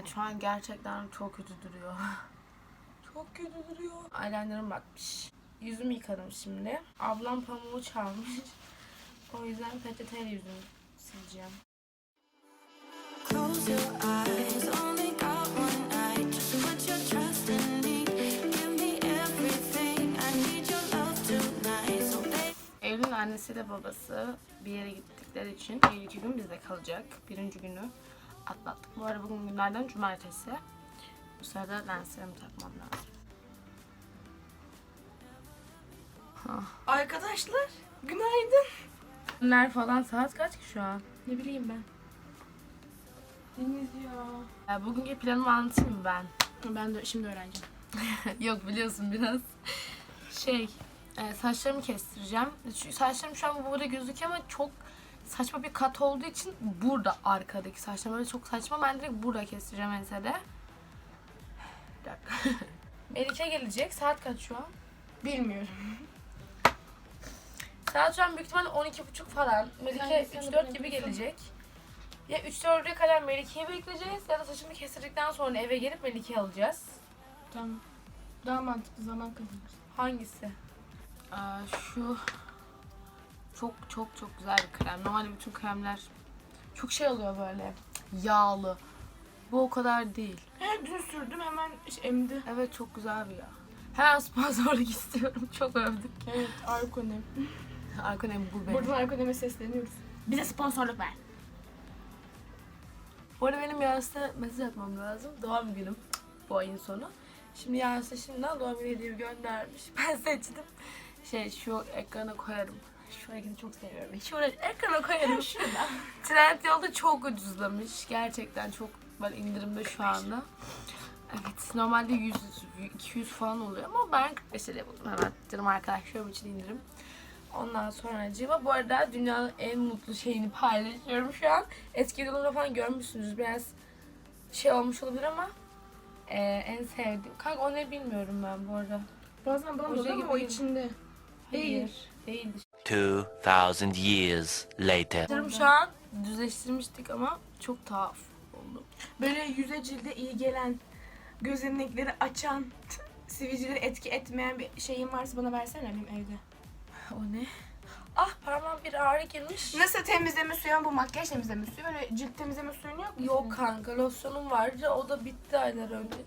Evet şu an gerçekten çok kötü duruyor. çok kötü duruyor. Eyeliner'ım batmış. Yüzümü yıkadım şimdi. Ablam pamuğu çalmış. O yüzden peçeteyle yüzümü sileceğim. Close your eyes, only got one night. Just put your trust in. Eylül'ün annesiyle babası bir yere gittikleri için Eylül iki gün bizde kalacak. Birinci günü atlattık. Bu arada bugün günlerden cumartesi. Bu sırada lenslerimi takmam lazım. Arkadaşlar günaydın. Günler falan saat kaç ki şu an? Ne bileyim ben. Deniz ya. Ya bugünkü planımı anlatayım mı ben? Ben de şimdi öğreneceğim. Yok biliyorsun biraz. Şey, e, saçlarımı kestireceğim. Saçlarım şu an burada gözüküyor ama çok saçma bir kat olduğu için burada arkadaki saçlarım böyle çok saçma. Ben direkt burada kestireceğim ensede. Bir dakika. Melike gelecek. Saat kaç şu an? Bilmiyorum. Saat şu an büyük ihtimalle 12.30 falan. Melike Sen- sen de 3-4 bana gibi gelecek. Ya 3-4'e kadar Melike'yi bekleyeceğiz ya da saçımı kestirdikten sonra eve gelip Melike'yi alacağız. Tamam. Daha mantıklı zaman kazanırız. Hangisi? Aa, şu çok çok çok güzel bir krem. Normalde bütün kremler çok şey oluyor böyle yağlı. Bu o kadar değil. He, dün sürdüm hemen emdi. Evet çok güzel bir yağ. Hemen sponsorluk istiyorum. Çok övdük. Evet Arkonem. Arkanem bu benim. Buradan Arkonem'e sesleniyoruz. Bize sponsorluk ver. Bu arada benim yarısına mesaj atmam lazım. Doğum günüm bu ayın sonu. Şimdi yarısı şimdiden doğum günü hediyemi göndermiş. Ben seçtim. Şey şu ekrana koyarım. Şu hareketi çok seviyorum. Şu ekrana koyarım. Şurada. Trendyol'da çok ucuzlamış. Gerçekten çok böyle indirimde şu anda. Evet normalde 100 200 falan oluyor ama ben 45 liraya buldum hemen. Canım arkadaşlarım için indirim. Ondan sonra acaba bu arada dünyanın en mutlu şeyini paylaşıyorum şu an. Eski videolarımda falan görmüşsünüz biraz şey olmuş olabilir ama e, en sevdiğim. Kanka o ne bilmiyorum ben bu arada. Bazen bana oluyor ama o içinde. Değil. Hayır, Değildi. 2,000 years later. Şu an düzleştirmiştik ama çok tuhaf oldu. Böyle yüze cilde iyi gelen, gözenekleri açan, sivilceleri etki etmeyen bir şeyin varsa bana versene benim evde. O ne? Ah parmağım bir ağrı girmiş. Nasıl temizleme suyu ama bu makyaj temizleme suyu. Böyle cilt temizleme suyun yok mu? Yok kanka losyonum vardı o da bitti aylar önce.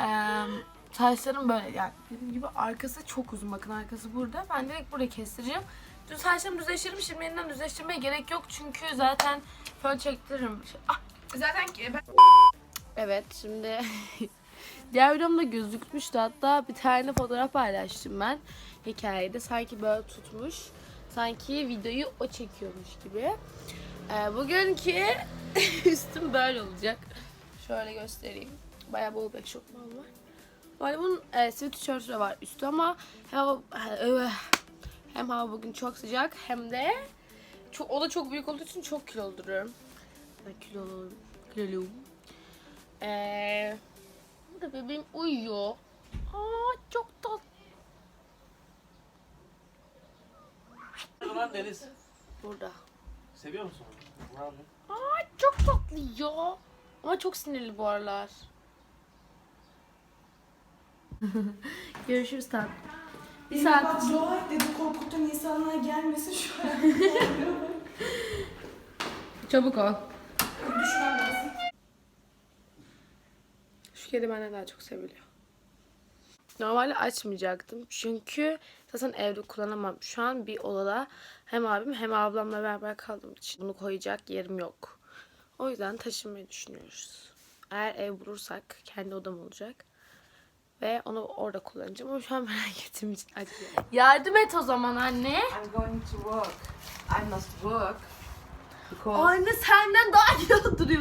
Ee, saçlarım böyle yani dediğim gibi arkası çok uzun bakın arkası burada. Ben direkt burada kestireceğim. Dün saçlarımı düzleştirdim şimdi yeniden düzleştirmeye gerek yok çünkü zaten fön çektiririm. Ah, Zaten ki ben... Evet şimdi diğer videomda gözükmüştü hatta bir tane fotoğraf paylaştım ben hikayede sanki böyle tutmuş sanki videoyu o çekiyormuş gibi. Ee, bugünkü üstüm böyle olacak. Şöyle göstereyim. Bayağı bol bir eşofman var. Böyle bunun e, tişörtü de var üstü ama hem, hem hava bugün çok sıcak hem de çok, o da çok büyük olduğu için çok kilolu duruyorum. Ben kilolu, kiloluyum. Ee, burada bebeğim uyuyor. Aa çok tatlı. lan Deniz. Burada. Seviyor musun onu? Ne yapıyorsun? Aa çok tatlı ya. Ama çok sinirli bu aralar. Görüşürüz tatlım. Bir saat. dua et dedi korkutan insanlar gelmesin şu an. Çabuk ol. Şu kedi benden daha çok seviliyor. Normalde açmayacaktım. Çünkü zaten evde kullanamam. Şu an bir odada hem abim hem ablamla beraber kaldığım için bunu koyacak yerim yok. O yüzden taşınmayı düşünüyoruz. Eğer ev bulursak kendi odam olacak. Ve onu orada kullanacağım. Ama şu an merak ettiğim için. Yardım et o zaman anne. I'm going to work. I must work. Because... Anne senden daha iyi oturuyorum.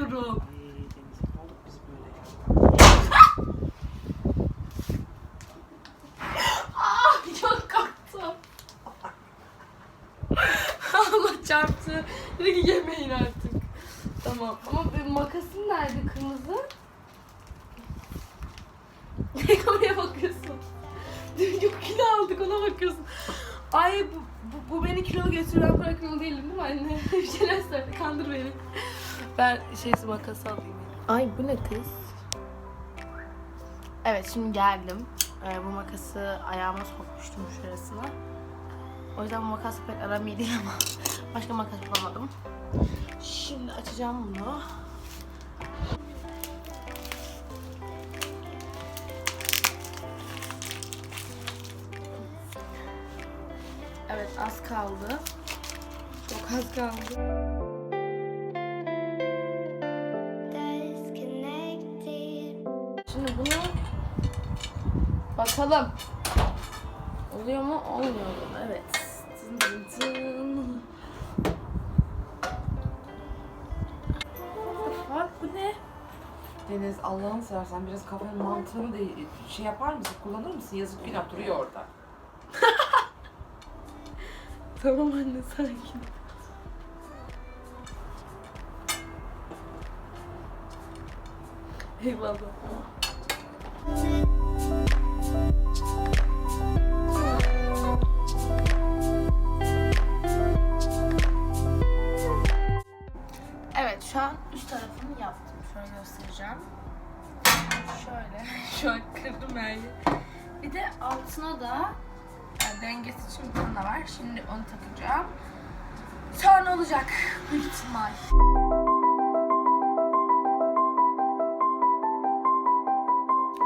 Şeysi makası alayım. Ay bu ne kız? Evet şimdi geldim. Ee, bu makası ayağıma sokmuştum şurasına. O yüzden bu makas pek aram iyi değil ama başka makas bulamadım. Şimdi açacağım bunu. Evet az kaldı. Çok az kaldı. Şimdi bunu bakalım. Oluyor mu? Olmuyor mu? Evet. Tın tın tın. Bak bu ne? Deniz Allah'ını seversen biraz kafanın mantığını da şey yapar mısın? Kullanır mısın? Yazık günah duruyor orada. Tamam anne sakin. Eyvallah. Var. Şimdi onu takacağım. Sonra olacak büyük ihtimal.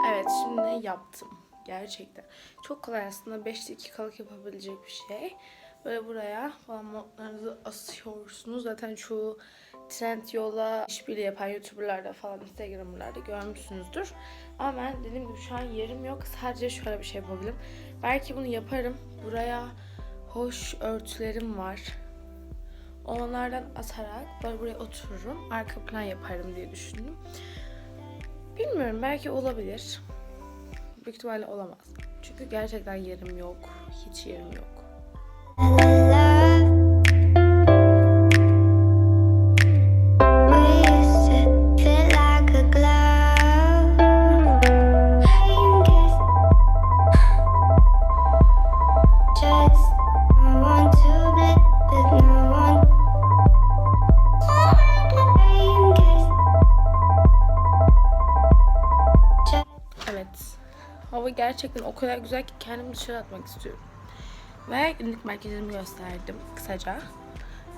Evet şimdi yaptım. Gerçekten. Çok kolay aslında 5 dakikalık yapabilecek bir şey. Böyle buraya falan modlarınızı asıyorsunuz. Zaten çoğu trend yola işbirliği yapan youtuberlarda falan instagramlarda görmüşsünüzdür. Ama ben dediğim gibi şu an yerim yok. Sadece şöyle bir şey yapabilirim. Belki bunu yaparım. Buraya hoş örtülerim var. Onlardan atarak böyle buraya otururum. Arka plan yaparım diye düşündüm. Bilmiyorum belki olabilir. Büyük ihtimalle olamaz. Çünkü gerçekten yerim yok. Hiç yerim yok. Kadar güzel ki kendimi dışarı atmak istiyorum. Ve günlük merkezimi gösterdim kısaca.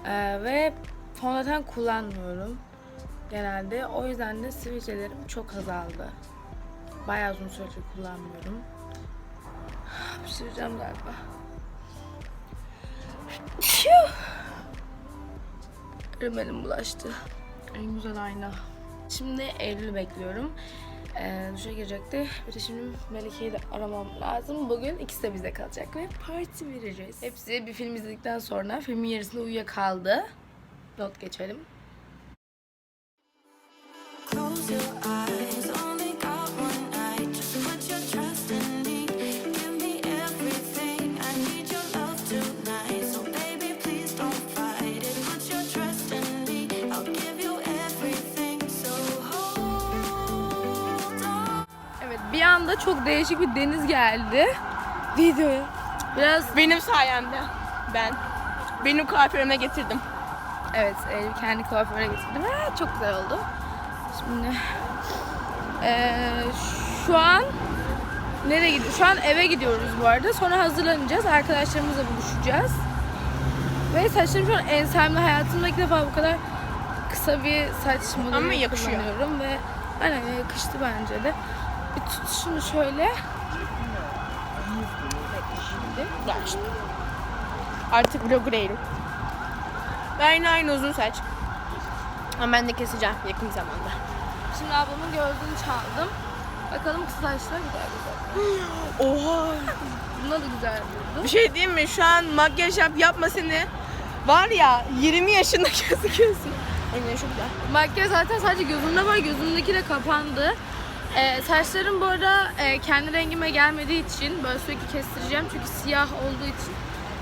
Ee, ve fondöten kullanmıyorum genelde. O yüzden de sivilcelerim çok azaldı. Bayağı uzun süredir kullanmıyorum. Hapşıracağım galiba. Phew! Rimelim bulaştı. En güzel ayna. Şimdi Eylül'ü bekliyorum. Ee, duşa girecekti. Bir de şimdi Melike'yi de aramam lazım. Bugün ikisi de bize kalacak ve parti vereceğiz. Hepsi bir film izledikten sonra filmin yarısında uyuyakaldı. Not geçelim. Çok değişik bir deniz geldi. Videoya. Biraz Benim sayemde. Ben. Benim kuaförüme getirdim. Evet, Eylül kendi kuaföre getirdim. Ha, çok güzel oldu. Şimdi eee, şu an nereye gidiyoruz? Şu an eve gidiyoruz bu arada. Sonra hazırlanacağız. Arkadaşlarımızla buluşacağız. Ve saçlarım şu an ensemli. Hayatımda ilk defa bu kadar kısa bir saç modeli Ama yakışıyor. kullanıyorum ve aynen yakıştı bence de. Bir tut şunu şöyle. Bak işte. Artık vlogger Eylül. Ben aynı uzun saç. Ama ben de keseceğim yakın zamanda. Şimdi ablamın gözlüğünü çaldım. Bakalım kısa saçlar güzel güzel. Oha. Buna da güzel durdu. Bir şey diyeyim mi? Şu an makyaj yap yapma seni. Var ya 20 yaşında gözüküyorsun. Aynen çok güzel. Makyaj zaten sadece gözümde var. Gözümdeki de kapandı. Ee, saçlarım bu arada e, kendi rengime gelmediği için böyle sürekli kestireceğim. Çünkü siyah olduğu için.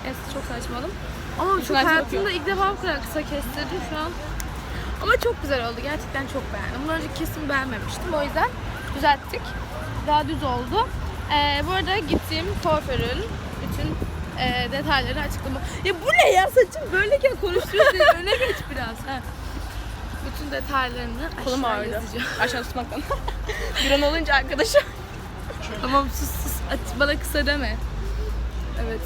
Evet çok saçmalım. Ama çok saçma hayatımda bakıyor. ilk defa bu kadar kısa kestirdim şu an. Ama çok güzel oldu. Gerçekten çok beğendim. Bundan önce kesin beğenmemiştim. O yüzden düzelttik. Daha düz oldu. Ee, bu arada gittiğim kuaförün bütün e, detayları açıklama. Ya bu ne ya saçım böyleyken konuşturuyorsun. Öne geç biraz. Ha. Bütün detaylarını Kolum ağrıdı. Aşağı tutmaktan. Bir an olunca arkadaşım. Tamam sus sus. At, bana kısa deme. Evet.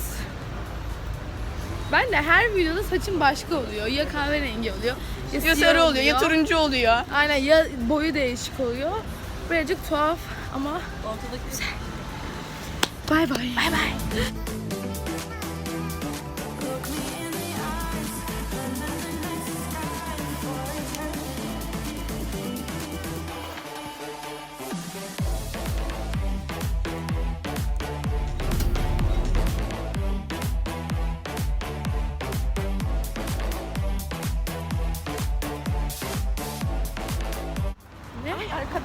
Ben de her videoda saçım başka oluyor. Ya kahverengi oluyor. Ya, Ya sarı oluyor ya turuncu oluyor. Aynen ya boyu değişik oluyor. Birazcık tuhaf ama ortada güzel. Bay bay. Bay bay.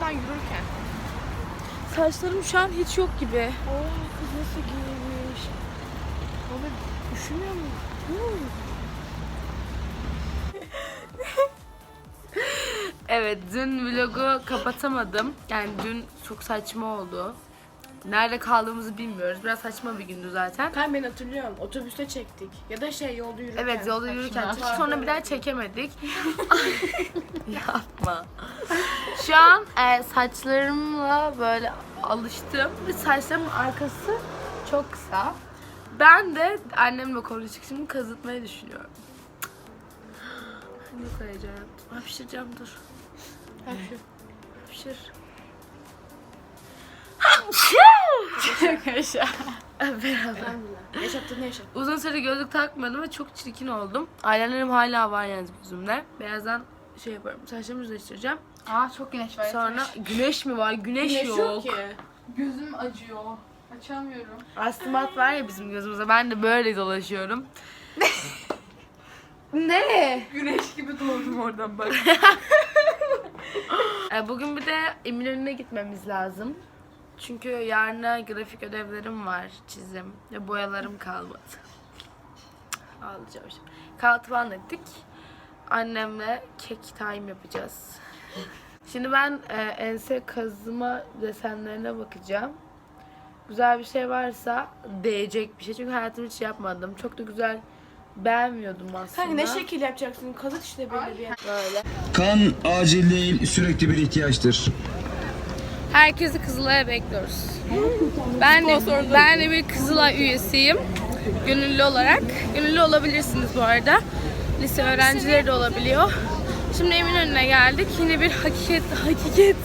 Arkadan yürürken. Saçlarım şu an hiç yok gibi. Oo kız nasıl giymiş. Baba üşümüyor mu? Evet dün vlogu kapatamadım. Yani dün çok saçma oldu. Nerede kaldığımızı bilmiyoruz. Biraz saçma bir gündü zaten. Ben ben hatırlıyorum. Otobüste çektik. Ya da şey yolda yürürken. Evet yolda yürürken çektik. sonra bir daha çekemedik. Yapma. Şu an e, saçlarımla böyle alıştım. Ve saçlarımın arkası çok kısa. Ben de annemle konuştuk. Şimdi kazıtmayı düşünüyorum. Çok heyecan yaptım. Hapşıracağım dur. Hapşır. Hapşır. Çok yaşa. Beraber. Yaşattın ne yaşattın? Uzun süre gözlük takmıyordum ve çok çirkin oldum. Eyelinerim hala var yani gözümde. Birazdan şey yaparım. Saçlarımı düzleştireceğim. Aa çok güneş var. Sonra güneş mi var? Güneş, Güneş yok. yok ki. Gözüm acıyor. Açamıyorum. Astigmat var ya bizim gözümüzde. Ben de böyle dolaşıyorum. ne? Güneş gibi doğdum oradan bak. E, Bugün bir de Eminönü'ne gitmemiz lazım. Çünkü yarına grafik ödevlerim var, çizim ve boyalarım kalmadı. Ağlayacağım şimdi. Kahvaltı falan ettik. Annemle kek time yapacağız. Şimdi ben e, ense kazıma desenlerine bakacağım. Güzel bir şey varsa değecek bir şey. Çünkü hayatımda hiç yapmadım. Çok da güzel beğenmiyordum aslında. Kanka ne şekil yapacaksın? Kazıt işte belli bir yer. Böyle. Kan acil değil, sürekli bir ihtiyaçtır. Herkesi Kızılay'a bekliyoruz. Ben de, ben de bir Kızılay üyesiyim. Gönüllü olarak. Gönüllü olabilirsiniz bu arada. Lise öğrencileri de olabiliyor. Şimdi Eminönü'ne geldik. Yine bir hakikat, hakikat,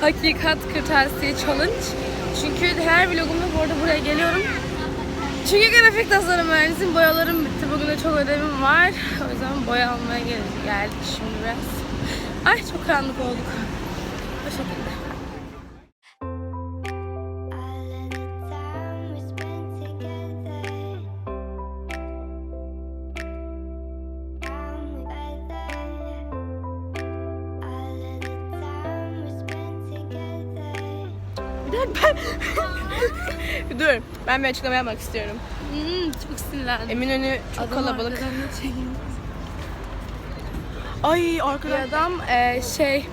hakikat kırtasiye challenge. Çünkü her vlogumda bu arada buraya geliyorum. Çünkü grafik tasarım mühendisiyim. Boyalarım bitti. Bugün de çok ödevim var. O yüzden boya almaya gel- geldik şimdi biraz. Ay çok karanlık olduk. O şekilde. Ben bir açıklama yapmak istiyorum. Hmm, çok sinirlendim. Eminönü çok Adam kalabalık. arkadan ne çekiyor? Ay Bir arkadan. adam e, şey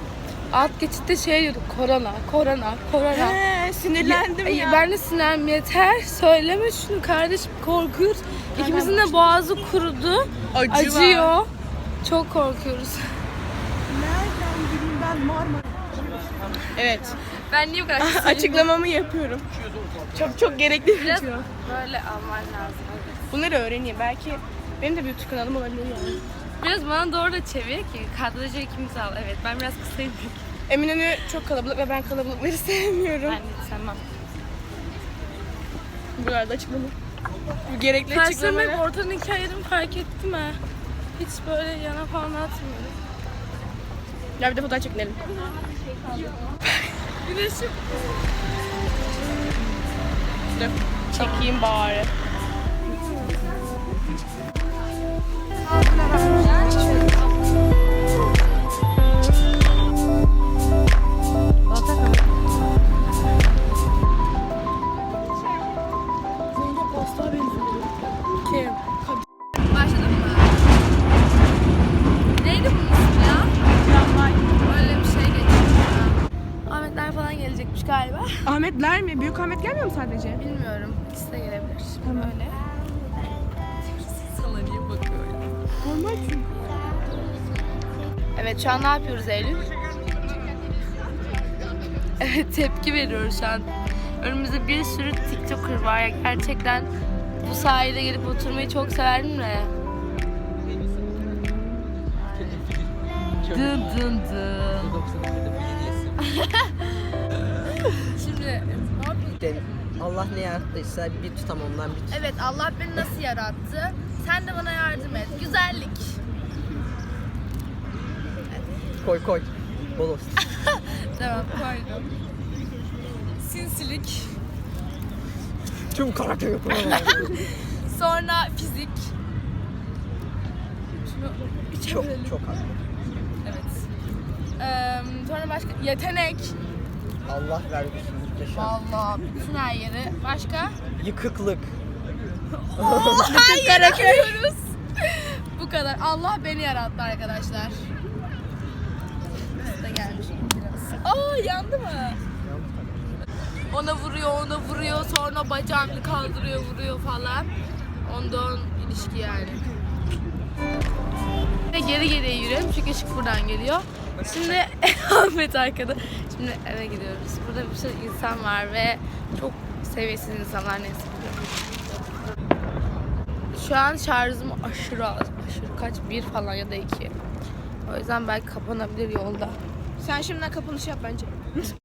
alt geçitte şey diyordu korona korona korona. He, sinirlendim Ay, ya. Ben de sinirlendim yeter söyleme şunu kardeşim korkuyoruz. İkimizin de boğazı kurudu. Acı var. Acıyor. Çok korkuyoruz. Evet. Ben niye bu kadar Açıklamamı yapıyorum. Çok çok gerekli bir Biraz açıklama. böyle alman lazım. Bunları öğreneyim. Belki benim de bir YouTube kanalım olabilir yani. Biraz bana doğru da çevir ki kadrajı ikimiz al. Evet ben biraz kısayım. Eminönü çok kalabalık ve ben kalabalıkları sevmiyorum. Ben hiç sevmem. Buralarda açıklama. Bu gerekli Saçlarımı açıklamalar. ortadan ikiye ayırdım fark ettim ha. Hiç böyle yana falan atmıyorum. Ya bir de fotoğraf çekinelim. Güneşim. Dur. Çekeyim bari. Evet şu an ne yapıyoruz Eylül? Evet tepki veriyoruz şu an. Önümüzde bir sürü TikToker var ya gerçekten bu sahilde gelip oturmayı çok severdim de. Dın dın dın. Şimdi Allah ne yarattıysa bir tutam ondan bir tutam. evet Allah beni nasıl yarattı? Sen de bana yardım et. Güzellik. Koy koy. Bol olsun. Tamam koydum. Sinsilik. Tüm karakter yapımı. Sonra fizik. Şunu çok çok az. Evet. Ee, sonra başka yetenek. Allah vergisi muhteşem. Vallahi bütün her yeri. Başka? Yıkıklık. Bütün karakteriyoruz. Bu kadar. Allah beni yarattı arkadaşlar. Gelmiş. Aa yandı mı? Ona vuruyor, ona vuruyor, sonra bacağını kaldırıyor, vuruyor falan. Ondan ilişki yani. Ve geri geriye yürüyorum çünkü ışık buradan geliyor. Şimdi Ahmet arkada. Şimdi eve gidiyoruz. Burada bir sürü insan var ve çok seviyesiz insanlar neyse. Şu an şarjım aşırı az. Aşırı kaç? Bir falan ya da iki. O yüzden belki kapanabilir yolda. Sen şimdiden kapanış yap bence.